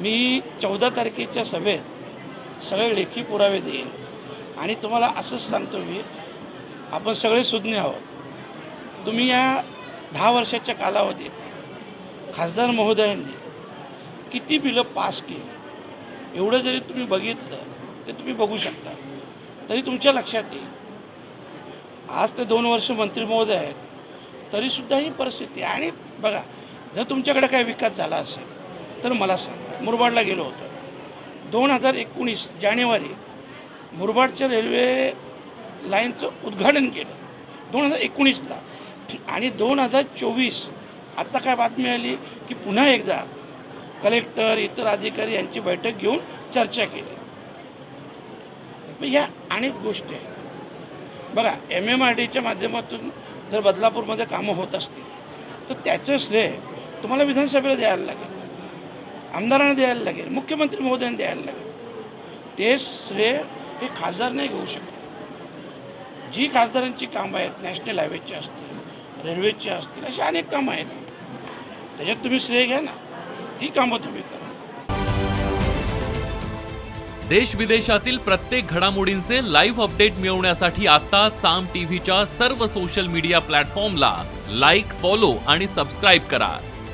मी चौदा तारखेच्या सभेत सगळे लेखी पुरावे देईन. आणि तुम्हाला असंच सांगतो मी आपण सगळे सुज्ञ आहोत. तुम्ही या दहा वर्षाच्या कालावधीत खासदार महोदयांनी किती बिलं पास केली? एवढं जरी तुम्ही बघितलं ते तुम्ही बघू शकता. तरी तुमच्या लक्षात येईल. आज ते दोन वर्ष मंत्री महोदय आहेत तरीसुद्धा ही परिस्थिती. आणि बघा जर तुमच्याकडे काही विकास झाला असेल तर मला सांगा मुरबाडला गेलो होतो. दोन हजार एकोणीस जानेवारी मुरबाडच्या रेल्वे लाईनचं उद्घाटन केलं. दोन हजार एकोणीसला. आणि दोन हजार चोवीस आत्ता काय बातमी आली की पुन्हा एकदा कलेक्टर इतर अधिकारी यांची बैठक घेऊन चर्चा केली. या अनेक गोष्टी आहेत. बघा एम एम आर डीच्या माध्यमातून जर बदलापूरमध्ये कामं होत असतील तर त्याचं श्रेय तुम्हाला विधानसभेला द्यायला लागेल. आमदारांना द्यायला लागेल मुख्यमंत्री महोदयांना द्यायला लागेल. ते श्रेय हे खासदार नाही घेऊ शकत. जी खासदारांची कामं आहेत नॅशनल हायवेची असतील रेल्वेची असतील अशी अनेक कामं आहेत. त्याच्यात तुम्ही श्रेय घ्या ना. ती कामं तुम्ही करा. देश विदेशातील प्रत्येक घडामोडींचे लाईव्ह अपडेट मिळवण्यासाठी आता साम टीव्हीच्या सर्व सोशल मीडिया प्लॅटफॉर्मला लाईक फॉलो आणि सबस्क्राईब करा.